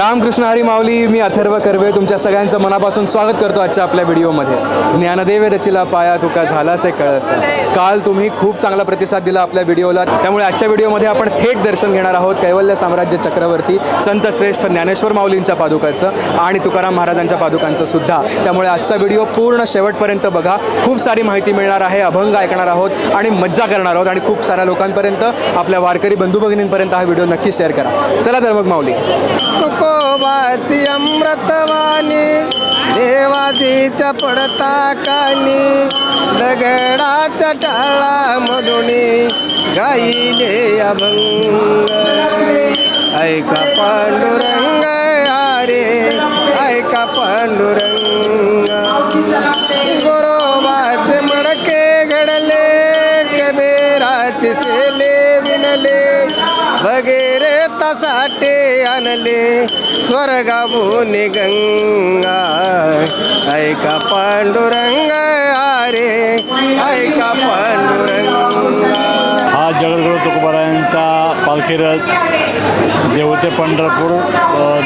रामकृष्ण हरी माऊली मी अथर्व कर्वे तुमच्या सगळ्यांचं मनापासून स्वागत करतो आजच्या आपल्या व्हिडिओमध्ये. ज्ञानदेव रचिला पाया तुका झालासे कळस. काल तुम्ही खूप चांगला प्रतिसाद दिला आपल्या व्हिडिओला. त्यामुळे आजच्या व्हिडिओमध्ये आपण थेट दर्शन घेणार आहोत कैवल्य साम्राज्य चक्रवर्ती संत श्रेष्ठ ज्ञानेश्वर माऊलींच्या पादुकाचं आणि तुकाराम महाराजांच्या पादुकांचं सुद्धा. त्यामुळे आजचा व्हिडिओ पूर्ण शेवटपर्यंत बघा. खूप सारी माहिती मिळणार आहे अभंग ऐकणार आहोत आणि मज्जा करणार आहोत आणि खूप साऱ्या लोकांपर्यंत आपल्या वारकरी बंधू भगिनींपर्यंत हा व्हिडिओ नक्की शेअर करा. चला तर मग माऊली. तुकोबाची अमृतवाणी देवाजीच्या पडता कानी दगडाच्या टाळा मधुनी गाईले अभंग. ऐका पांडुरंग अरे ऐका पांडुरंग. वगैरे तसाटे आणले स्वर्गाभून गंगा. ऐका पांडुरंग अरे ऐका पांडुरंगा. हा जगद्गुरु तुकोबारायांचा पालखी रथ देहू ते पंढरपूर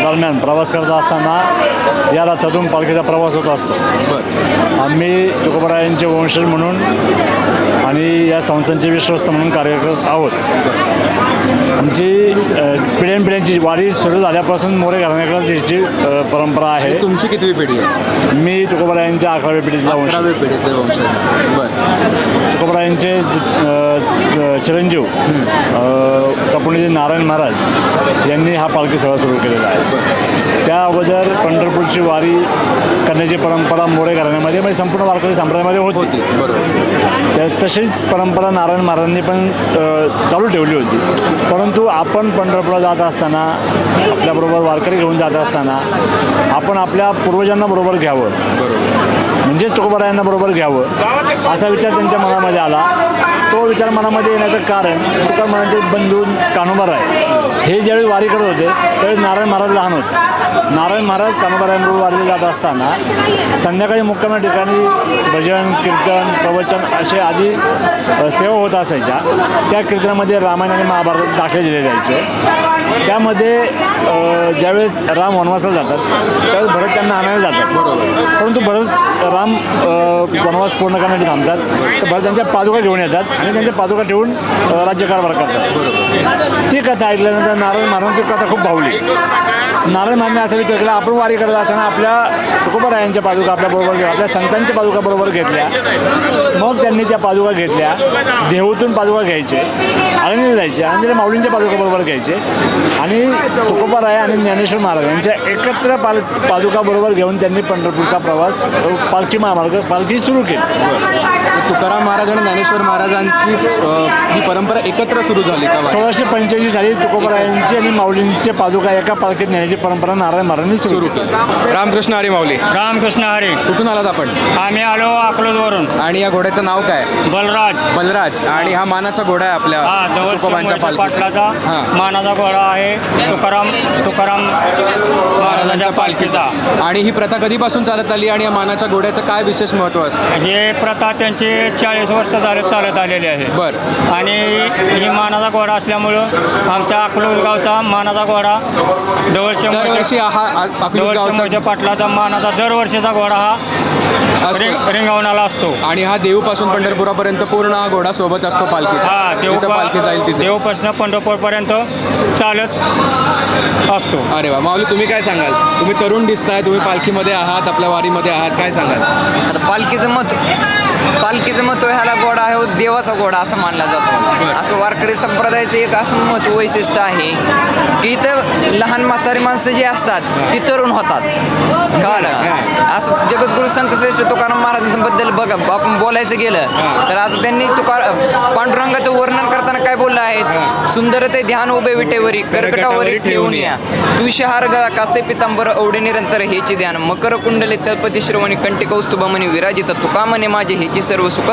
दरम्यान प्रवास करत असताना या रथातून पालखीचा प्रवास होत असतो. आम्ही तुकोबारायांचे वंशज म्हणून आणि या संस्थांचे विश्वस्त म्हणून कार्य करत आहोत. पिढ्यानपिढ्यांची वारी सुरू झाल्यापासून मोरे घराण्याकडे अ, परंपरा आहे. तुमची कितवी पिढी आहे? मी तुकोबारायांच्या अकराव्या पिढीतला वंश. अकरावी पिढीतले वंशज बरं. तुकोबारायांचे चिरंजीव तपोनीचे नारायण महाराज यांनी हा पालखी सोहळा सुरू केलेला आहे. त्या अगोदर पंढरपूरची वारी करण्याची परंपरा मोरे घराण्यामध्ये म्हणजे संपूर्ण वारकरी संप्रदायामध्ये होती. होती. बरोबर. त्या तशीच परंपरा नारायण महाराजांनी पण चालू ठेवली होती. परंतु आपण पंढरपूरला जात असताना आपल्याबरोबर वारकरी घेऊन जात असताना आपण आपल्या पूर्वजांना बरोबर घ्यावं. म्हणजेच तुकोबारायांना बरोबर घ्यावं. असा विचार त्यांच्या मनामध्ये आला. तो विचार मनामध्ये येण्याचं कारण तुका महाराजांचे बंधू कानोबाराय हे ज्यावेळी वारी करत होते त्यावेळी नारायण महाराज लहान होते. नारायण महाराज कानोबारायांबरोबर वारीला जात असताना संध्याकाळी मुक्काम्या ठिकाणी भजन कीर्तन प्रवचन असे आदी सेवा होत असायच्या. त्या कीर्तनामध्ये रामायण आणि महाभारत दाखले दिले जायचे. त्यामध्ये ज्यावेळेस राम वनवासाला जातात त्यावेळेस भरत त्यांना आणायला जातात. बरोबर परंतु भरत राम वनवास पूर्ण करण्यासाठी थांबतात. तर भरत त्यांच्या पादुका घेऊन येतात आणि त्यांच्या पादुका ठेवून राज्यकारभार करतात. ती कथा ऐकल्यानंतर नारायण महाराजांची कथा खूप भावली. नारायण महाराजांनी असा विचार केला आपण वारी करत असताना आपल्या तुकोबारायांच्या पादुका आपल्याबरोबर घेऊ आपल्या संतांच्या पादुका बरोबर घेतल्या. मग त्यांनी त्या पादुका घेतल्या. देहूतून पादुका घ्यायचे आळंदीला जायचे आळंदीला माऊलींच्या पादुका बरोबर घ्यायचे. आणि तुकोबाराय आणि ज्ञानेश्वर महाराज यांच्या एकत्र पाल पादुका बरोबर घेऊन त्यांनी पंढरपूरचा प्रवास पालखी महामार्ग पालखी सुरू केली. तुकाराम महाराज आणि ज्ञानेश्वर महाराजांची ही परंपरा एकत्र सुरू झाली का? सोळाशे पंच्याऐंशी साली तुकोबारायांची आणि माऊलींचे पादुका एका पालखीत नेण्याची परंपरा नारायण महाराजांनी सुरू केली. रामकृष्ण हरी माऊली. रामकृष्ण हरी. कुठून आलात आपण? आम्ही आलो अकलूजवरून. आणि या घोड्याचं नाव काय? बलराज. बलराज. आणि हा मानाचा घोडा आहे आपल्या हा जवळ तुकोबांच्या पाटलाचा हां. मानाचा घोडा आहे तुकाराम तुकाराम महाराजांच्या पालखीचा. आणि ही प्रथा कधीपासून चालत आली आणि या मानाच्या घोड्याचं काय विशेष महत्त्व असतं? हे प्रथा त्यांची चाळीस वर्ष झाले चालत आलेली आहे. बर. आणि ही मानाचा घोडा असल्यामुळं आमच्या अकलूज गावचा मानाचा घोडा जवळ दरवर्षी शंभर हा अकलूज जवळ गावचा शंभरच्या पाटलाचा मानाचा दरवर्षीचा घोडा हा असतो. रिंग- रिंगवणाला असतो. आणि हा देऊपासून पंढरपुरापर्यंत पूर्ण हा घोडा सोबत असतो पालखीचा हा देव पालखी जाईल तिथे. देवपासून पंढरपूरपर्यंत चालत असतो. अरे वा माऊली तुम्ही काय सांगाल? तुम्ही तरुण दिसताय तुम्ही पालखीमध्ये आहात आपल्या वारीमध्ये आहात काय सांगाल? आता पालखीचं महत्त्व पालखीचं महत्त्व ह्याला घोडा आहे हो देवाचा घोडा असं मानला जातो. असं वारकरी संप्रदायाचं एक असं महत्त्व वैशिष्ट्य आहे की इथं लहान म्हातारी माणसं जी असतात ती तरुण होतात. कळालं असं जगद्गुरु संत श्रेष्ठ तुकाराम महाराजांबद्दल बघ आपण बोलायचं गेलं तर आता त्यांनी तुकार पांडुरंगाचं वर्णन करताना काय बोललं आहेत सुंदर ते ध्यान उभे विटेवरी कर्कटावरी ठेवून या. तुषहार कासे पितांबर औडे निरंतर हेचे ध्यान. मकर कुंडले तळपती श्रवणी कंटी कौस्तुभ म्हणे विराजित तुका म्हणे माझे हेची सर्व सुख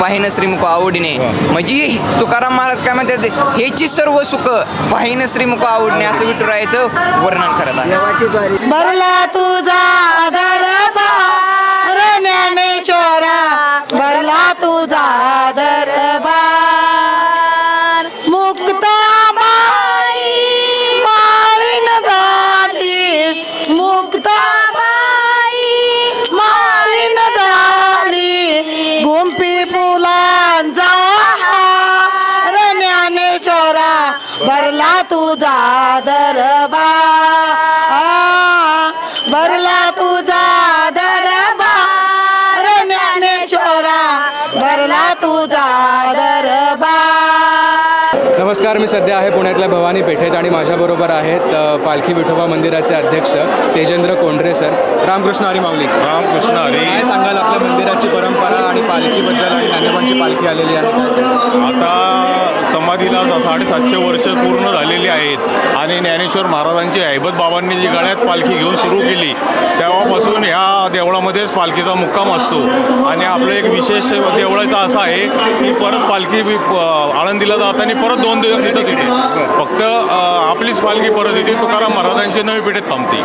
पाहिन श्रीमुख आवडीने. म्हणजे तुकाराम महाराज काय म्हणतात हेची सर्व सुख पाहिन श्रीमुख आवडणे असं विठुरायाचं वर्णन करत आहे. तुझा तुझा दरबार भरला तुझा दरबार ज्ञानेश्वरा भरला तुझा दरबार नमस्कार मी सध्या आहे पुण्यातल्या भवानी पेठेत आणि माझ्याबरोबर आहेत पालखी विठोबा मंदिराचे अध्यक्ष तेजेंद्र कोंढरे सर. रामकृष्ण हरी माऊली. रामकृष्ण हरी. काय सांगाल आपल्या मंदिराची परंपरा आणि पालखीबद्दल आणि ज्ञानोबांची पालखी आलेली आहे? आता समाधीला साडेसातशे वर्ष पूर्ण झालेली आहेत. आणि ज्ञानेश्वर महाराजांची हैबत बाबांनी जी गळ्यात पालखी घेऊन सुरू केली तेव्हा देवळामध्येच पालखीचा मुक्काम असतो. आणि आपलं एक विशेष देवळाचं असं आहे की परत पालखी बी- प- आळंदीला जाताना परत दोन दिवस इथंच येते. फक्त आपलीच पालखी परत येते तुकाराम महाराजांची नवी पेठेत थांबते.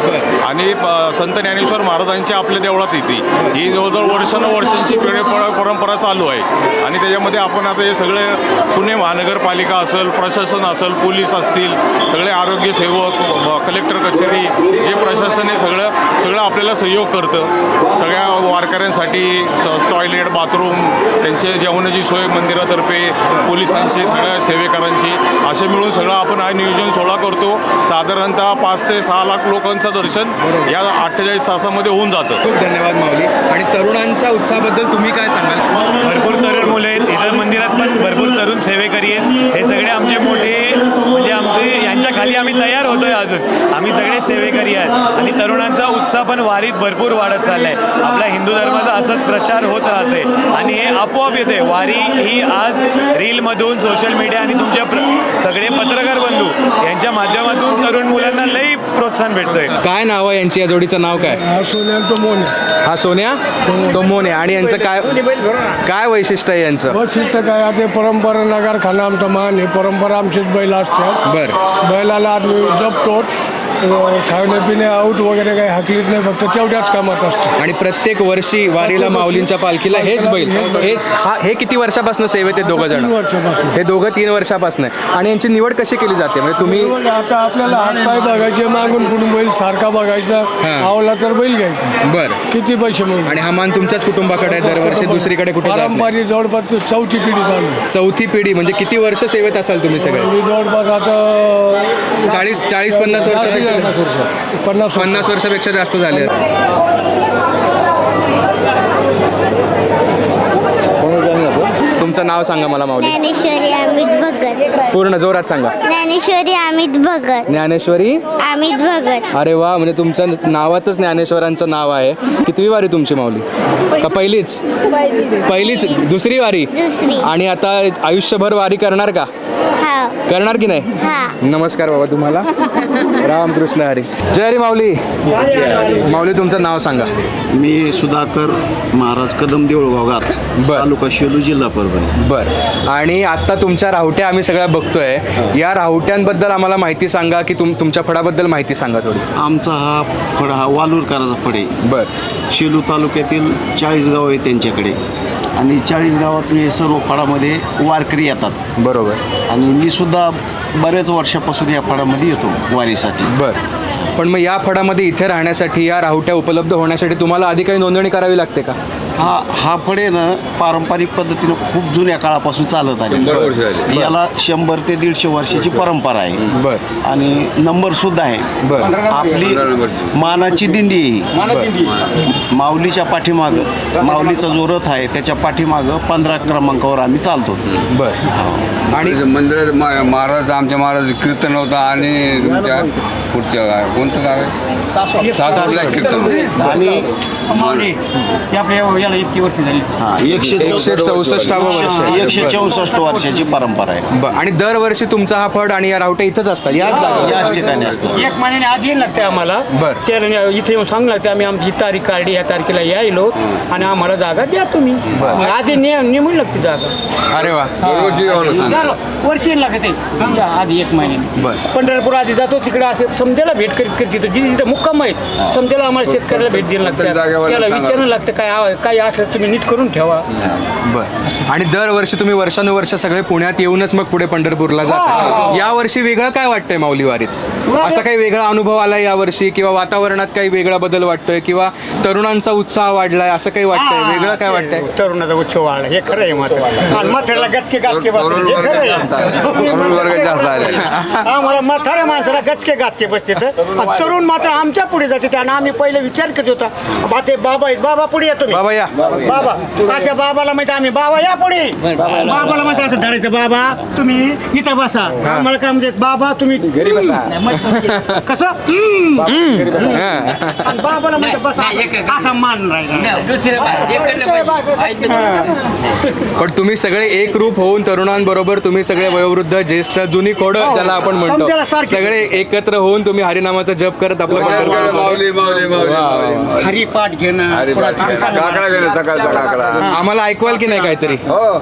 आणि संत ज्ञानेश्वर महाराजांची आपल्या देवळात येते. ही जवळजवळ वर्षानुवर्षांची पिढी पर- परंपरा चालू आहे. आणि त्याच्यामध्ये आपण आता हे सगळे पुणे महानगरपालिका असेल प्रशासन असेल पोलीस असतील सगळे आरोग्य सेवक कलेक्टर कचेरी जे प्रशासन हे सगळं सगळं आपल्याला सहयोग करतं. सगळ्या वारकऱ्यांसाठी स- टॉयलेट बाथरूम त्यांचे जेवणाची सोय मंदिरातर्फे पोलिसांची सगळ्या सेवेकरांची असे मिळून सगळं आपण हा नियोजन सोहळा करतो. साधारणतः पाच ते सहा लाख लोकांचं दर्शन या अठ्ठेचाळीस तासामध्ये होऊन जातं. खूप धन्यवाद माऊली. आणि तरुणांच्या उत्साहाबद्दल तुम्ही काय सांगाल? भरपूर तरुण मुलं आहेत. इथं मंदिरात पण भरपूर तरुण सेवेकरी आहेत. हे सगळे आमचे मोठे म्हणजे आमचे यांच्या खाली आम्ही तयार होतोय अजून. आम्ही सगळे सेवेकरी आहेत. आणि तरुणांचा उत्साह पण वारीत भरपूर वाढत चाललाय. आपल्या हिंदू धर्माचा असंच प्रचार होत राहते आणि हे आपोआप येते वारी ही आज रीलमधून सोशल मीडिया आणि तुमच्या सगळे पत्रकार बंधू यांच्या माध्यमातून तरुण मुलांना लई प्रोत्साहन भेटतंय. काय नाव आहे यांची? या जोडीचं नाव काय? हा सोन्या तो मोने. आणि यांचं काय काय वैशिष्ट्य आहे यांचं? वैशिष्ट्य काय आता परंपरा नगर खाना आमचा मान आहे. परंपरा आमचीच बैल असतात. बर. बैलाला आम्ही जपतो. खाणे पिणे आऊट वगैरे काही हाकलीत नाही फक्त तेवढ्याच कामात असते. आणि प्रत्येक वर्षी वारीला माऊलींच्या पालखीला हेच बैल. हेच हा हे किती वर्षापासून सेवेत आहेत दोघं जण? वर्षापासून. हे दोघं तीन वर्षापासून. आहे आणि यांची निवड कशी केली जाते? म्हणजे तुम्ही आता आपल्याला हातपाय बघायचे मागून कुठून बैल सारखा बघायचा हा. आवला तर बैल घ्यायचा. बर. किती पैसे मिळून? आणि हा मान तुमच्याच कुटुंबाकडे आहे दरवर्षी दुसरीकडे कुठे जात नाही. पारंपरिक जवळपास ते चौथी पिढी चालू आहे. चौथी पिढी म्हणजे किती वर्ष सेवेत असाल तुम्ही सगळे? मी जवळपास आता चाळीस चाळीस पन्नास वर्षापेक्षा पन्नास पन्नास वर्षापेक्षा जास्त झाले. आहेत. तुमचं नाव सांगा मला माऊली. ज्ञानेश्वरी अमित भगत. पूर्ण जोरात सांगा. ज्ञानेश्वरी अमित भगत. ज्ञानेश्वरी? अमित भगत. अरे वा म्हणजे तुमच्या नावातच ज्ञानेश्वरांचं नाव आहे. कितवी वारी तुमची माऊली? का पहिलीच. पहिलीच. दुसरी वारी. दुसरी. आणि आता आयुष्यभर वारी करणार का? करणार की नाही? हा. नमस्कार बाबा तुम्हाला. रामकृष्ण हरी. जय हरी माऊली. माऊली तुमचं नाव सांगा. मी सुधाकर महाराज कदम देऊळगाव गात बर. तालुका शेलू जिल्हा परभणी. बर. आणि आता तुमच्या राहुट्या आम्ही सगळ्या बघतोय. या राहुट्यांबद्दल आम्हाला माहिती सांगा की तुम तुमच्या फळाबद्दल माहिती सांगा थोडी. आमचा हा फड हा वालूरकराचा फड. आहे बर. शेलू तालुक्यातील चाळीस गाव आहे त्यांच्याकडे. आणि चाळीस गावातून हे सर्व फळामध्ये वारकरी येतात. बरोबर. आणि मी सुद्धा बऱ्याच वर्षापासून या फळामध्ये येतो वारीसाठी. बर. पण मग या फडामध्ये इथे राहण्यासाठी या राहुट्या उपलब्ध होण्यासाठी तुम्हाला आधी काही नोंदणी करावी लागते का? हा हा आहे ना पारंपरिक पद्धतीनं खूप जुन्या काळापासून चालत आले याला शंभर ते दीडशे वर्षाची परंपरा आहे. बर. आणि नंबर सुद्धा आहे. बर. आपली मानाची दिंडी आहे ही. माऊलीच्या पाठीमागं माऊलीचा जो रथ आहे त्याच्या पाठीमागं पंधरा क्रमांकावर आम्ही चालतो. बर. आणि मंदिरात मा- महाराज आमच्या महाराज कीर्तन होतं आणि तुमच्या पुढच्या गाव कोणतं गाव आहे? सासवडला कीर्तन. होतं. आणि हा, एकशे एकशे चौसष्टावं वर्ष आहे. एकशे चौसष्ट वर्षाची परंपरा आहे. बर आणि दरवर्षी तुमचा हा फड आणि या राहुट्या इथंच असतात. याच जागेवर. याच ठिकाणी असतं एक महिन्याने आधी यायला लागते आम्हाला. बरं. त्याला इथे येऊन सांग लागते आम्ही आमची तारीख काढली या तारखेला यायलो आणि आम्हाला जागा द्या तुम्ही. मग आधी ने नेमून लागते जागा. अरे वा. दर वर्षी लागते समजा आधी एक महिन्याने. बरं. पंढरपूर आधी जातो तिकडे असे समजायला भेट करीत करीत येतो जिथे जिथे मुक्काम आहेत समजायला आम्हाला शेतकऱ्याला भेट द्यायला लागते. जागेवर त्याला. विचारायला लागतं काय आव- काय काही असलं तुम्ही नीट करून ठेवा. बर. आणि दरवर्षी तुम्ही वर्षानुवर्ष सगळे पुण्यात येऊनच मग पुढे पंढरपूरला जाता. या वर्षी वेगळं काय वाटतंय माऊली वारीत? असा काही वेगळा अनुभव आला या वर्षी किंवा वातावरणात काही वेगळा बदल वाटतोय किंवा तरुणांचा उत्साह वाढलाय असं काही वाटतंय? वेगळं काय वाटतंय? तरुणाचा उत्सव वाढला. हे खरं आहे मात्र आणि म्हाताऱ्याला गचके गाचके बसले हे खरं आहे. तरुण वर्ग जास्त आले आम्हाला म्हाताऱ्या माणसाला गचके गाचके बसते तरुण मात्र आमच्या पुढे जाते आणि आम्ही पहिले विचार करत होता बा ते बाबा आहेत. बाबा पुढे या तुम्ही. बाबा या. बाबा अशा बाबाला माहिती आम्ही. बाबा या पुढे. बाबाला माहिती असं धरायचं बाबा तुम्ही इथं बसा. आम्हाला काय म्हणजे बाबा तुम्ही. आणि बाबाला माहिती बसा. असा मान राहिला. पण तुम्ही सगळे एक रूप होऊन तरुणांबरोबर तुम्ही सगळे वयोवृद्ध ज्येष्ठ जुनी खोड ज्याला आपण म्हणतो. सगळे एकत्र होऊन तुम्ही हरिनामाचा जप करत आपलं माऊली हरिपाठ घेणं आम्हाला ऐकवाल की नाही काहीतरी? हो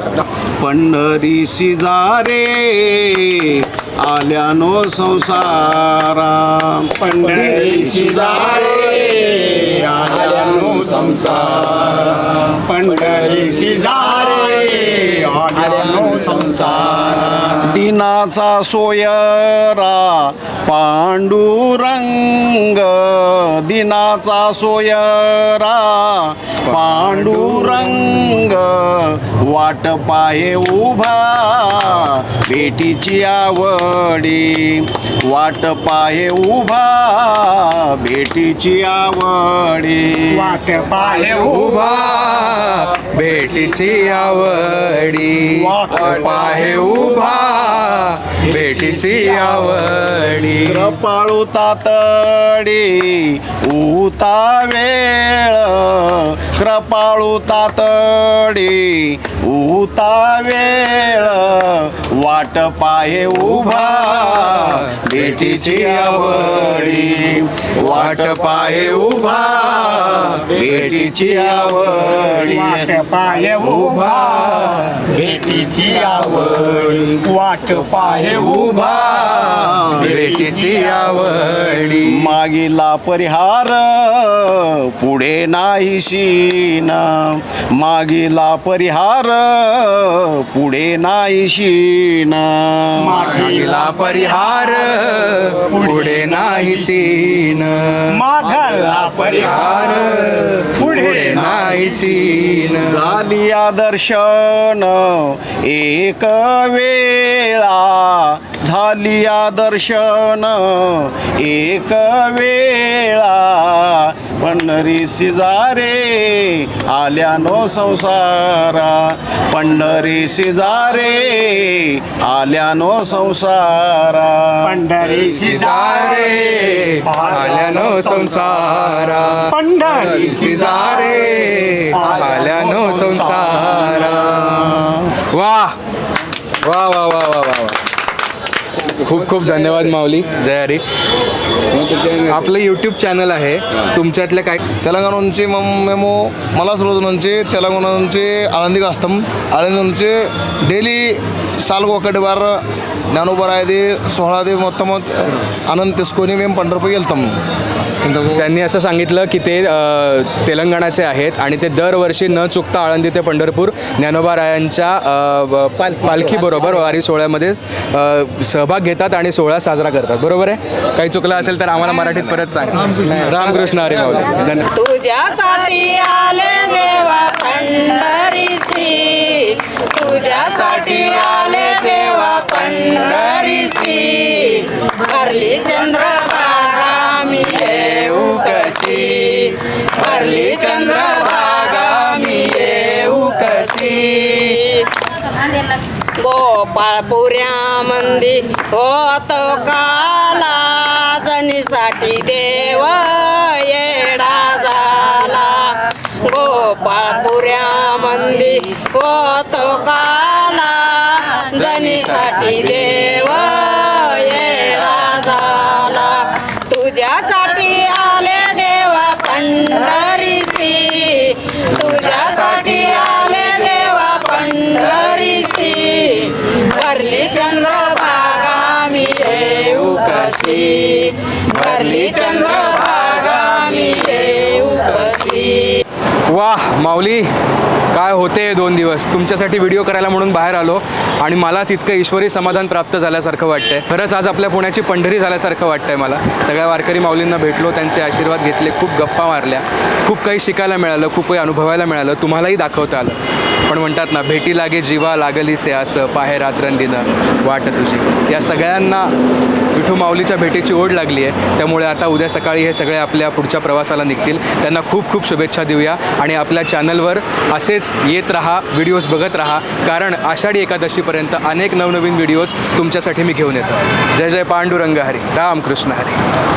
पंढरी शिजारे आल्यानो संसारा. पंढरी शिजारे आल्यानो संसारा. पंढरी सिधारे आल्यानो संसार. नाचा सोयरा पांडुरंग दिनाचा सोयरा पांडुरंग वाट पाहे उभ भेटीची आवडी वाट पाहे उभा भेटीची आवडी वाट पाहे उभा भेटीची आवडी पाहे उभा भेटीची आवडी. कृपाळू तातडी उता वेळ. कृपाळू तातडी उता वेळ. वाट पाहे उभा भेटीची आवडी. वाट पाहे उभा भेटीची आवडी. वाट पाहे उभा भेटीची आवड. वाट पाहे उभा भेटीची आवडी. मागीला परिहार पुढे नाही शीना मागीला परिहार पुढे नाही शीना मागीला परिहार पुढे नाही शीन माघाला परिहार पुढे नाही शीन झाली दर्शन एक वेळा झाली दर्शन एक वेळा. पंढरी शिजारे आल्यानो संसारा. पंढरी शिजारे आल्यानो संसारा. पंढरी सिजारे आल्यानो संसारा. पंढरी सिजारे खूप खूप धन्यवाद माऊली. जय हरी. आपलं यूट्यूब चॅनल आहे. तुमच्यातले काय तेलंगणाचे मेमो मला सुरुवातीचे तेलंगणाचे आळंदी असतं आळंदीचे डेली सालगोकडे बार నానుబరాయిది సోహళాది మొత్తం ఆనంద్ తీసుకొని మేము పంढరपूर వెళ్తాం त्यांनी असं सांगितलं की ते तेलंगणाचे आहेत आणि ते दरवर्षी न चुकता आळंदी ते पंढरपूर ज्ञानोबारायांच्या पालखीबरोबर वारी सोहळ्यामध्ये सहभाग घेतात आणि सोहळा साजरा करतात. बरोबर आहे? काही चुकलं असेल तर आम्हाला मराठीत परत सांग. रामकृष्ण हरी धन्यवाद. पंढरीसी तुझ्यासाठी आले देवा पंढरीसी भरली चंद्रभागा मी येऊ कशी? भरली चंद्रभागा मी येऊ कशी? गोपाळपुऱ्या मंदी होत काला जणीसाठी देवा होत काला जनीसाठी देव येडा झाला तुझ्यासाठी आले देवा पंढरीसी. तुझ्यासाठी आले देवा पंढरीसी. भरली चंद्रभागा मी येऊ कशी? भरली चंद्रभागा मी येऊ कशी? वाह माऊली. काय होते दोन दिवस? तुमच्यासाठी व्हिडिओ करायला म्हणून बाहेर आलो आणि मलाच इतकं ईश्वरी समाधान प्राप्त झाल्यासारखं वाटतंय. खरंच आज आपल्या पुण्याची पंढरी झाल्यासारखं वाटतंय मला. सगळ्या वारकरी माऊलींना भेटलो त्यांचे आशीर्वाद घेतले खूप गप्पा मारल्या खूप काही शिकायला मिळालं खूप काही अनुभवायला मिळालं तुम्हालाही दाखवता आलं. पण म्हणतात ना भेटी लागे जीवा लागली से असं पाहे रात्रंदिनं वाट तुझी. या सगळ्यांना विठू माऊलीच्या भेटीची ओढ लागली आहे. त्यामुळे आता उद्या सकाळी हे सगळे आपल्या पुढच्या प्रवासाला निघतील. त्यांना खूप खूप शुभेच्छा देऊया आणि आपल्या चॅनलवर असेच येत राहा व्हिडिओज बघत राहा. कारण आषाढी एकादशीपर्यंत अनेक नवनवीन व्हिडिओज तुमच्यासाठी मी घेऊन येतो. जय जय पांडुरंग हरी. रामकृष्ण हरी.